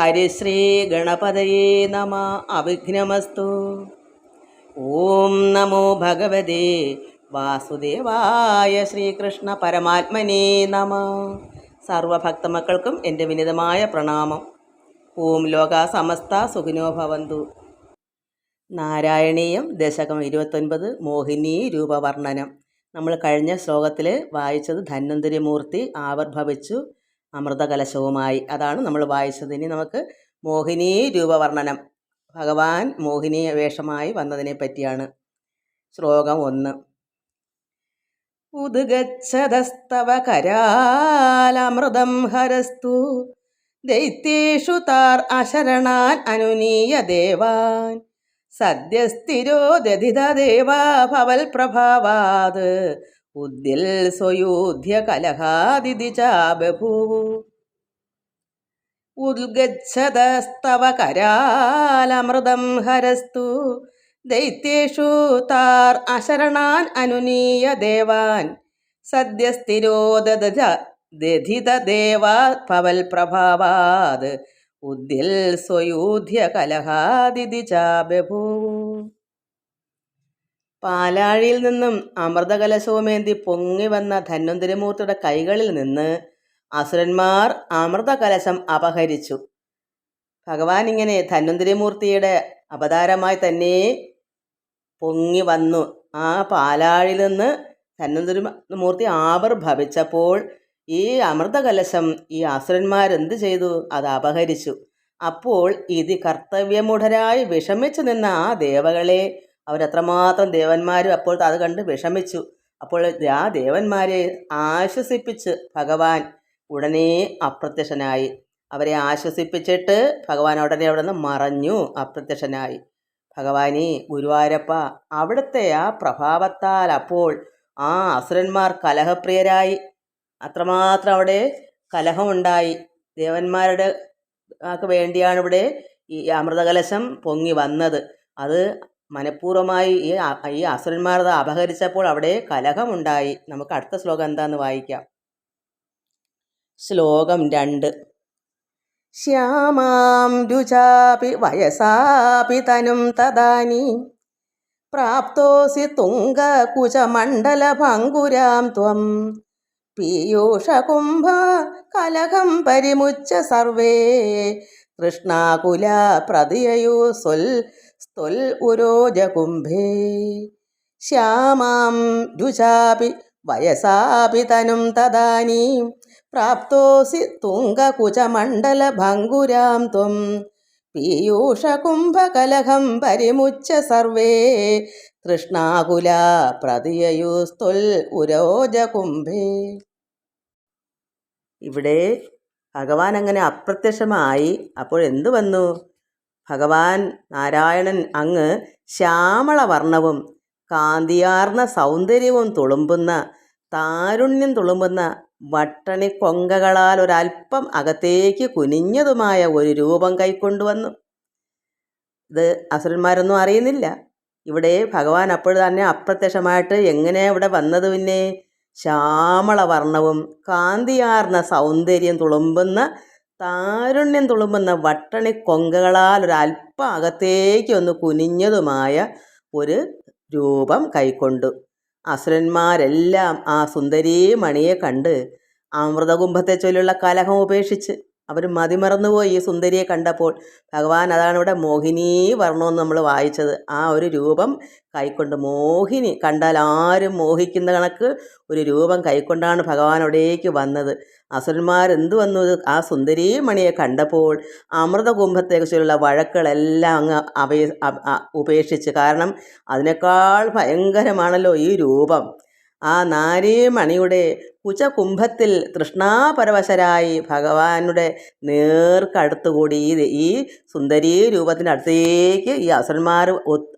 ഹരിശ്രീ ഗണപതയേ നമ അവിഘ്നമസ്തു ഓം നമോ ഭഗവതേ വാസുദേവായ ശ്രീകൃഷ്ണ പരമാത്മനേ നമ സർവഭക്തമക്കൾക്കും എന്റെ വിനിതമായ പ്രണാമം. ഓം ലോക സമസ്ത സുഖിനോ ഭവന്തു. നാരായണീയം ദശകം ഇരുപത്തൊൻപത് മോഹിനി രൂപവർണനം. നമ്മൾ കഴിഞ്ഞ ശ്ലോകത്തിൽ വായിച്ചത് ധന്വന്തരിമൂർത്തി ആവിർഭവിച്ചു. അമൃതകലശവുമായി. അതാണ് നമ്മൾ വായിച്ചത്. ഇനി നമുക്ക് മോഹിനി രൂപവർണനം. ഭഗവാൻ മോഹിനി വേഷമായി വന്നതിനെ പറ്റിയാണ് ശ്ലോകം ഒന്ന്. ഉദ്ഗച്ഛതസ്തവ കരാലമൃതം ഹരസ്തു. ദൈത്യേഷു താർ അശരണാൻ അനുനീയ ദേവാൻ. സദ്യസ്ഥിരോ ദധിത ദേവാ ഭവൽ പ്രഭാവാത് ഉദ്യൽ സ്വയൂധ്യ കലഹാദിതി ചാബഭൂവു ഉദ്ഗച്ഛതസ്തവ കരാലമൃതം ഹരസ്തു. ദൈത്യേഷു താർ അശരണാൻ അനുനീയ ദേവാൻ. സദ്യസ്ഥിരോ ദധിതദേവാ പവൽ പ്രഭാവാത്. ഉദ്യൽ സ്വയൂധ്യ കലഹാദിതി ചാബഭൂവു പാലാഴിയിൽ നിന്നും അമൃതകലശവുമേന്തി പൊങ്ങി വന്ന ധന്വന്തരിമൂർത്തിയുടെ കൈകളിൽ നിന്ന് അസുരന്മാർ അമൃതകലശം അപഹരിച്ചു. ഭഗവാൻ ഇങ്ങനെ ധന്വന്തരിമൂർത്തിയുടെ അവതാരമായി തന്നെ പൊങ്ങി വന്നു. ആ പാലാഴിൽ നിന്ന് ധന്വന്തരി മൂർത്തി ആവിർഭവിച്ചപ്പോൾ ഈ അമൃതകലശം ഈ അസുരന്മാരെന്ത് ചെയ്തു? അത് അപഹരിച്ചു. അപ്പോൾ ഇത് കർത്തവ്യമുഠരായി വിഷമിച്ചു നിന്ന ആ ദേവകളെ അവരത്രമാത്രം ദേവന്മാരും അപ്പോൾ അത് കണ്ട് വിഷമിച്ചു. അപ്പോൾ ആ ദേവന്മാരെ ആശ്വസിപ്പിച്ച് ഭഗവാൻ ഉടനെ അപ്രത്യക്ഷനായി. അവരെ ആശ്വസിപ്പിച്ചിട്ട് ഭഗവാൻ ഉടനെ അവിടെ നിന്ന് മറഞ്ഞു അപ്രത്യക്ഷനായി. ഭഗവാനെ ഗുരുവായൂരപ്പ അവിടുത്തെ ആ പ്രഭാവത്താൽ അപ്പോൾ ആ അസുരന്മാർ കലഹപ്രിയരായി. അത്രമാത്രം അവിടെ കലഹമുണ്ടായി. ദേവന്മാരുടെ വേണ്ടിയാണ് ഇവിടെ ഈ അമൃതകലശം പൊങ്ങി വന്നത്. അത് മനഃപൂർവമായി ഈ ഈ അസുരന്മാർ അപഹരിച്ചപ്പോൾ അവിടെ കലഹമുണ്ടായി. നമുക്ക് അടുത്ത ശ്ലോകം എന്താന്ന് വായിക്കാം. ശ്ലോകം രണ്ട്. ശ്യാമാം രുചാപി വയസാപി തനും തദാനി. പ്രാപ്തോസി തുംഗകുചമണ്ഡലഭംഗുരാം ത്വം. പീയൂഷകുംഭ കലഹം പരിമുച്ച സർവേ. കൃഷ്ണാകുല പ്രതിയയു സ്വൽ സ്ത്വൽ ഉരോജകുംഭേ ശ്യാമാം രുചാപി വയസാപി തനും തദാനീം. പ്രാപ്തോസി തുംഗകുചമണ്ഡലഭംഗുരാം ത്വം. പീയൂഷകുംഭകലഹം പരിമുച്ച സർവേ. തൃഷ്ണാകുല പ്രതിയയുസ്തുൽ ഉരോജകുംഭേ ഇവിടെ ഭഗവാൻ അങ്ങനെ അപ്രത്യക്ഷമായി. അപ്പോൾ എന്തു വന്നു? ഭഗവാൻ നാരായണൻ അങ്ങ് ശ്യാമളവർണവും കാന്തിയാർന്ന സൗന്ദര്യവും തുളുമ്പുന്ന താരുണ്യം തുളുമ്പുന്ന വട്ടണി കൊങ്കകളാൽ ഒരല്പം അകത്തേക്ക് കുനിഞ്ഞതുമായ ഒരു രൂപം കൈക്കൊണ്ടുവന്നു. ഇത് അസുരന്മാരൊന്നും അറിയുന്നില്ല. ഇവിടെ ഭഗവാൻ അപ്പോൾ തന്നെ അപ്രത്യക്ഷമായിട്ട് എങ്ങനെ ഇവിടെ വന്നത് പിന്നെ? ശ്യാമളവർണവും കാന്തിയാർന്ന സൗന്ദര്യം തുളുമ്പുന്ന താരുണ്യം തുളുമ്പുന്ന വട്ടണി കൊങ്കകളാൽ ഒരല്പം അകത്തേക്ക് ഒന്ന് കുനിഞ്ഞതുമായ ഒരു രൂപം കൈക്കൊണ്ടു. അസുരന്മാരെല്ലാം ആ സുന്ദരീ മണിയെ കണ്ട് അമൃതകുംഭത്തെ ചൊല്ലിയുള്ള കലഹം ഉപേക്ഷിച്ച് അവർ മതിമറന്നുപോയി ഈ സുന്ദരിയെ കണ്ടപ്പോൾ. ഭഗവാൻ അതാണ് ഇവിടെ മോഹിനി വർണമെന്ന് നമ്മൾ വായിച്ചത്. ആ ഒരു രൂപം കൈക്കൊണ്ട് മോഹിനി കണ്ടാൽ ആരും മോഹിക്കുന്ന കണക്ക് ഒരു രൂപം കൈക്കൊണ്ടാണ് ഭഗവാൻ അവിടേക്ക് വന്നത്. അസുരന്മാരെന്ത് വന്നു? ആ സുന്ദരീ മണിയെ കണ്ടപ്പോൾ അമൃതകുംഭത്തെക്കുറിച്ചുള്ള വഴക്കുകളെല്ലാം അങ്ങ് അവയെ അ- അ- ഉപേക്ഷിച്ച്. കാരണം അതിനേക്കാൾ ഭയങ്കരമാണല്ലോ ഈ രൂപം. ആ നാരീമണിയുടെ കുചകുംഭത്തിൽ തൃഷ്ണാപരവശരായി ഭഗവാനുടെ നേർക്കടുത്തുകൂടി ഈ ഈ സുന്ദരീ രൂപത്തിന്റെ അടുത്തേക്ക് ഈ അസുരന്മാർ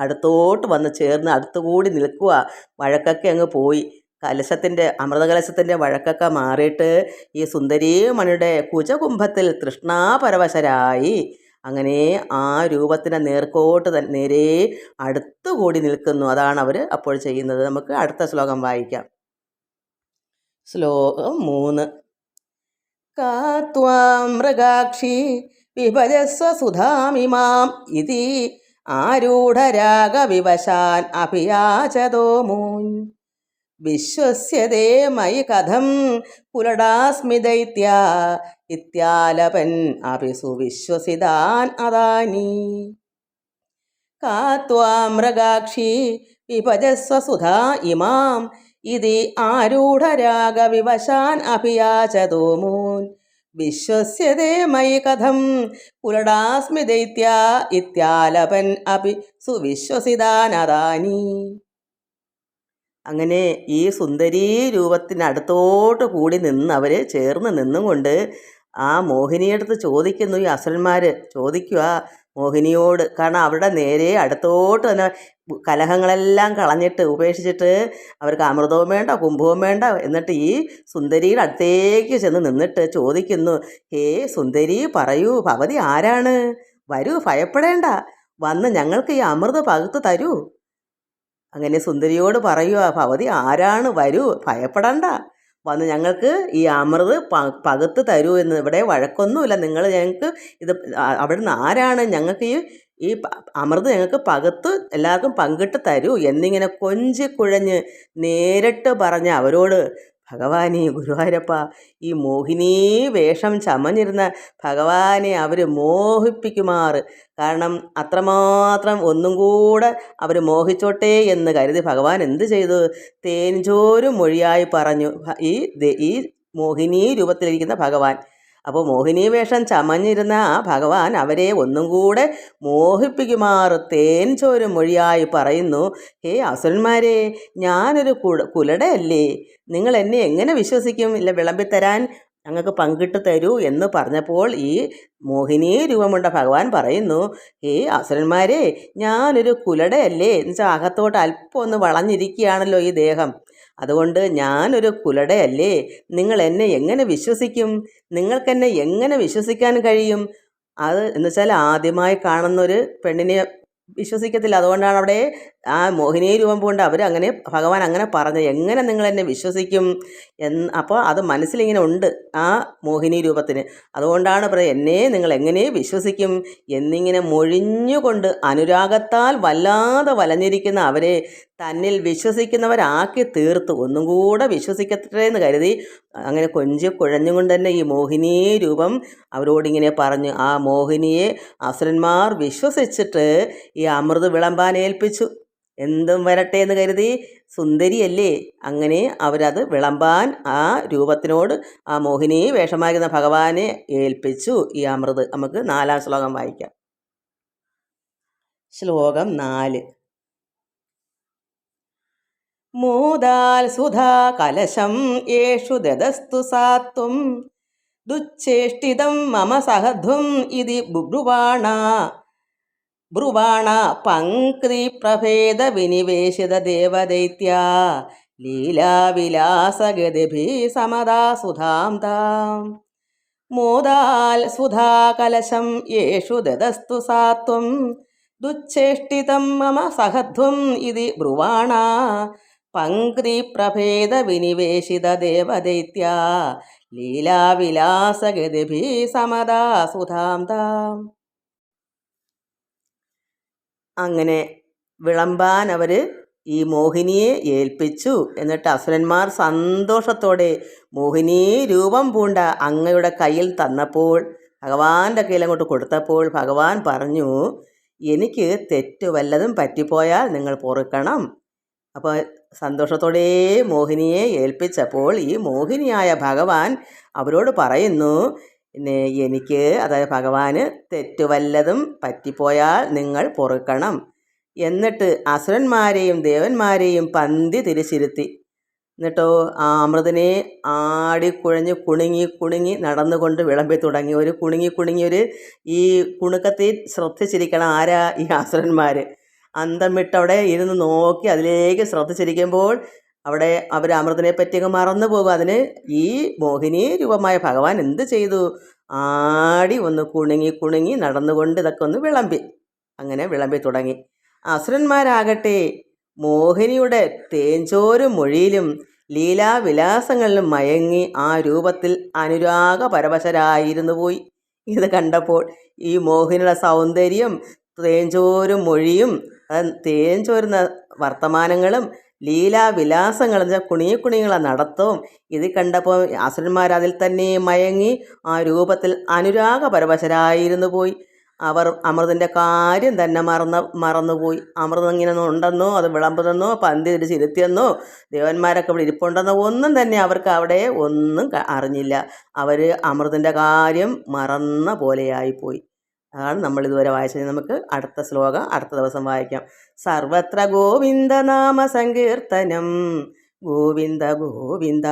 അടുത്തോട്ട് വന്ന് ചേർന്ന് അടുത്തുകൂടി നിൽക്കുക. വഴക്കൊക്കെ അങ്ങ് പോയി. കലശത്തിന്റെ അമൃതകലശത്തിന്റെ വഴക്കൊക്കെ മാറിയിട്ട് ഈ സുന്ദരീ മണിയുടെ കുചകുംഭത്തിൽ തൃഷ്ണാപരവശരായി അങ്ങനെ ആ രൂപത്തിന്റെ നേർക്കോട്ട് തന്നെ നേരെ അടുത്തുകൂടി നിൽക്കുന്നു. അതാണ് അവർ അപ്പോൾ ചെയ്യുന്നത്. നമുക്ക് അടുത്ത ശ്ലോകം വായിക്കാം. ശ്ലോകം മൂന്ന്. കാത്വാം മൃഗാക്ഷി വിഭജസ്വ സുധാമിമാം ഇതി ആരൂഢരാഗവിവശാൻ അഭിയാചതോ മൂൻ. വിശ്വസ്യതേ മയി കഥം പുലടാസ്മി ദൈത്യ ഇത്യാലപൻ അപി സുവിശ്വസിതാൻ അദാനി. വിഭജസ്വ സുധാ ഇമാം ഇതി ആരൂഢരാഗവിവശാൻ അഭിയാചതോ മൂൻ. വിശ്വസ്യതേ മയി കഥം പുലടാസ്മി ദൈത്യ ഇത്യാലപൻ അപി സുവിശ്വസിതാനദാനി അങ്ങനെ ഈ സുന്ദരീ രൂപത്തിനടുത്തോട്ട് കൂടി നിന്ന് അവർ ചേർന്ന് നിന്നുകൊണ്ട് ആ മോഹിനിയടുത്ത് ചോദിക്കുന്നു ഈ അസുരന്മാർ ചോദിക്കുക മോഹിനിയോട്. കാരണം അവരുടെ നേരെ അടുത്തോട്ട് തന്നെ കലഹങ്ങളെല്ലാം കളഞ്ഞിട്ട് ഉപേക്ഷിച്ചിട്ട് അവർക്ക് അമൃതവും വേണ്ട കുംഭവും വേണ്ട എന്നിട്ട് ഈ സുന്ദരിയുടെ അടുത്തേക്ക് ചെന്ന് നിന്നിട്ട് ചോദിക്കുന്നു ഹേ സുന്ദരി പറയൂ ഭവതി ആരാണ്? വരൂ ഭയപ്പെടേണ്ട. വന്ന് ഞങ്ങൾക്ക് ഈ അമൃത് പകുത്ത് തരൂ. അങ്ങനെ സുന്ദരിയോട് പറയുക ഭവതി ആരാണ്? വരൂ ഭയപ്പെടണ്ട. വന്ന് ഞങ്ങൾക്ക് ഈ അമൃത് പ പകുത്ത് തരൂ എന്ന് ഇവിടെ വഴക്കൊന്നുമില്ല. നിങ്ങൾ ഞങ്ങൾക്ക് ഇത് അവിടുന്ന് ആരാണ് ഞങ്ങൾക്ക് ഈ ഈ അമൃത് ഞങ്ങൾക്ക് പകുത്ത് എല്ലാവർക്കും പങ്കിട്ട് തരൂ എന്നിങ്ങനെ കൊഞ്ചി കുഴഞ്ഞ് നേരിട്ട് പറഞ്ഞ അവരോട് ഭഗവാനെ ഗുരുവായൂരപ്പ ഈ മോഹിനീ വേഷം ചമഞ്ഞിരുന്ന ഭഗവാനെ അവർ മോഹിപ്പിക്കുമാറ്. കാരണം അത്രമാത്രം ഒന്നും കൂടെ അവർ മോഹിച്ചോട്ടെ എന്ന് കരുതി ഭഗവാൻ എന്ത് ചെയ്തു? തേൻചോരും മൊഴിയായി പറഞ്ഞു. ഈ ഈ മോഹിനീ രൂപത്തിലിരിക്കുന്ന ഭഗവാൻ അപ്പോൾ മോഹിനി വേഷം ചമഞ്ഞിരുന്ന ആ ഭഗവാൻ അവരെ ഒന്നും കൂടെ മോഹിപ്പിക്കുമാറ് തേൻ ചോരും മൊഴിയായി പറയുന്നു ഹേ അസുരന്മാരെ ഞാനൊരു കുട കുലടയല്ലേ? നിങ്ങൾ എന്നെ എങ്ങനെ വിശ്വസിക്കും? ഇല്ല വിളമ്പിത്തരാൻ ഞങ്ങൾക്ക് പങ്കിട്ട് തരൂ എന്ന് പറഞ്ഞപ്പോൾ ഈ മോഹിനി രൂപമുണ്ട ഭഗവാൻ പറയുന്നു ഹേ അസുരന്മാരെ ഞാനൊരു കുലടയല്ലേ? എന്ന് വെച്ചാൽ അകത്തോട്ട് അല്പം ഒന്ന് വളഞ്ഞിരിക്കുകയാണല്ലോ ഈ ദേഹം. അതുകൊണ്ട് ഞാനൊരു കുലടയല്ലേ? നിങ്ങൾ എന്നെ എങ്ങനെ വിശ്വസിക്കും? നിങ്ങൾക്കെന്നെ എങ്ങനെ വിശ്വസിക്കാൻ കഴിയും? അത് എന്ന് വെച്ചാൽ ആദ്യമായി കാണുന്ന ഒരു പെണ്ണിനെ വിശ്വസിക്കത്തില്ല. അതുകൊണ്ടാണ് അവിടെ ആ മോഹിനിയെ രൂപം കൊണ്ട് അവർ അങ്ങനെ ഭഗവാൻ അങ്ങനെ പറഞ്ഞു എങ്ങനെ നിങ്ങൾ എന്നെ വിശ്വസിക്കും എന്ന് അപ്പോൾ അത് മനസ്സിലിങ്ങനെ ഉണ്ട് ആ മോഹിനി രൂപത്തിന്. അതുകൊണ്ടാണ് പറയുക എന്നെ നിങ്ങൾ എങ്ങനെ വിശ്വസിക്കും? എന്നിങ്ങനെ മൊഴിഞ്ഞുകൊണ്ട് അനുരാഗത്താൽ വല്ലാതെ വലഞ്ഞിരിക്കുന്ന അവരെ തന്നിൽ വിശ്വസിക്കുന്നവരാക്കി തീർത്തു. ഒന്നും കൂടെ വിശ്വസിക്കട്ടെ എന്ന് കരുതി അങ്ങനെ കൊഞ്ചി കുഴഞ്ഞുകൊണ്ട് തന്നെ ഈ മോഹിനി രൂപം അവരോടിങ്ങനെ പറഞ്ഞു. ആ മോഹിനിയെ അസുരന്മാർ വിശ്വസിച്ചിട്ട് ഈ അമൃത് വിളമ്പാൻ ഏൽപ്പിച്ചു. എന്തും വരട്ടെ എന്ന് കരുതി സുന്ദരിയല്ലേ? അങ്ങനെ അവരത് വിളമ്പാൻ ആ രൂപത്തിനോട് ആ മോഹിനി വേഷമാകുന്ന ഭഗവാനെ ഏൽപ്പിച്ചു ഈ അമൃത്. നമുക്ക് നാലാം ശ്ലോകം വായിക്കാം. ശ്ലോകം നാല്. മൂതാൽ സുധാ കലശം യേഷു ദദസ്തു സാത്വം ദുച്ഛേഷ്ടിതം മമ സഹധ്വം ഇതി ബ്രുവാണ. ബ്രുവാണ പങ്ക്തി പ്രഭേദ വിനിവേശിത ദേവദൈത്യ. ലീലാവിലാസഗതിഭി സമദാ സുധാം താം. മോദാൽ സുധാകലശം യേഷു ദദസ്തു സാത്വം ദുച്ഛേഷ്ടിതം മമ സഹധ്വം ഇതി ബ്രുവാണ. പങ്ക്തി പ്രഭേദ വിനിവേശിത സമദാ സുധാം താം. അങ്ങനെ വിളമ്പാൻ അവർ ഈ മോഹിനിയെ ഏൽപ്പിച്ചു. എന്നിട്ട് അസുരന്മാർ സന്തോഷത്തോടെ മോഹിനി രൂപം പൂണ്ട അങ്ങയുടെ കയ്യിൽ തന്നപ്പോൾ ഭഗവാന്റെ കയ്യിൽ അങ്ങോട്ട് കൊടുത്തപ്പോൾ ഭഗവാൻ പറഞ്ഞു എനിക്ക് തെറ്റ് വല്ലതും പറ്റിപ്പോയാൽ നിങ്ങൾ പൊറുക്കണം. അപ്പോൾ സന്തോഷത്തോടെ മോഹിനിയെ ഏൽപ്പിച്ചപ്പോൾ ഈ മോഹിനിയായ ഭഗവാൻ അവരോട് പറയുന്നു പിന്നെ എനിക്ക് അതായത് ഭഗവാന് തെറ്റുവല്ലതും പറ്റിപ്പോയാൽ നിങ്ങൾ പൊറുക്കണം എന്നിട്ട് അസുരന്മാരെയും ദേവന്മാരെയും പന്തി തിരിച്ചിരുത്തി. എന്നിട്ടോ ആ അമൃതനെ ആടിക്കുഴഞ്ഞ് കുണുങ്ങി കുണുങ്ങി നടന്നുകൊണ്ട് വിളമ്പി തുടങ്ങി. ഒരു കുണുങ്ങി കുണുങ്ങി ഒരു ഈ കുണുക്കത്തിൽ ശ്രദ്ധിച്ചിരിക്കണം ആരാ ഈ അസുരന്മാർ അന്തം വിട്ടവിടെ ഇരുന്ന് നോക്കി അതിലേക്ക് ശ്രദ്ധിച്ചിരിക്കുമ്പോൾ അവിടെ അവർ അമൃതിനെ പറ്റി അങ്ങ് മറന്നു പോകും. അതിന് ഈ മോഹിനി രൂപമായ ഭഗവാൻ എന്ത് ചെയ്തു? ആടി ഒന്ന് കുണുങ്ങി കുണുങ്ങി നടന്നുകൊണ്ട് ഇതൊക്കെ ഒന്ന് വിളമ്പി. അങ്ങനെ വിളമ്പി തുടങ്ങി. അസുരന്മാരാകട്ടെ മോഹിനിയുടെ തേഞ്ചോരും മൊഴിയിലും ലീലാവിലാസങ്ങളിലും മയങ്ങി ആ രൂപത്തിൽ അനുരാഗ പരവശരായിരുന്നു പോയി. ഇത് കണ്ടപ്പോൾ ഈ മോഹിനിയുടെ സൗന്ദര്യം തേഞ്ചോരും മൊഴിയും അത് തേഞ്ചോരുന്ന വർത്തമാനങ്ങളും ലീലാവിലാസങ്ങളും വിലാസങ്ങളും കുണിയ കുണിയുള്ള നടത്തവും ഇത് കണ്ടപ്പോൾ അസുരന്മാർ അതിൽ തന്നെ മയങ്ങി ആ രൂപത്തിൽ അനുരാഗപരവശരായിരുന്നു പോയി. അവർ അമൃതിന്റെ കാര്യം തന്നെ മറന്ന് മറന്നുപോയി. അമൃതം ഇങ്ങനെ ഉണ്ടെന്നോ അത് വിളമ്പുതെന്നോ പന്തി തിരിച്ച് ഇരുത്തിയെന്നോ ദേവന്മാരൊക്കെ ഇവിടെ ഇരിപ്പുണ്ടെന്നോ ഒന്നും തന്നെ അവർക്ക് അവിടെ ഒന്നും അറിഞ്ഞില്ല. അവർ അമൃതിന്റെ കാര്യം മറന്ന പോലെയായിപ്പോയി അതാണ് നമ്മൾ ഇതുവരെ വായിച്ചത് നമുക്ക് അടുത്ത ശ്ലോകം അടുത്ത ദിവസം വായിക്കാം. സർവത്ര ഗോവിന്ദ നാമ സങ്കീർത്തനം. ഗോവിന്ദ ഗോവിന്ദ.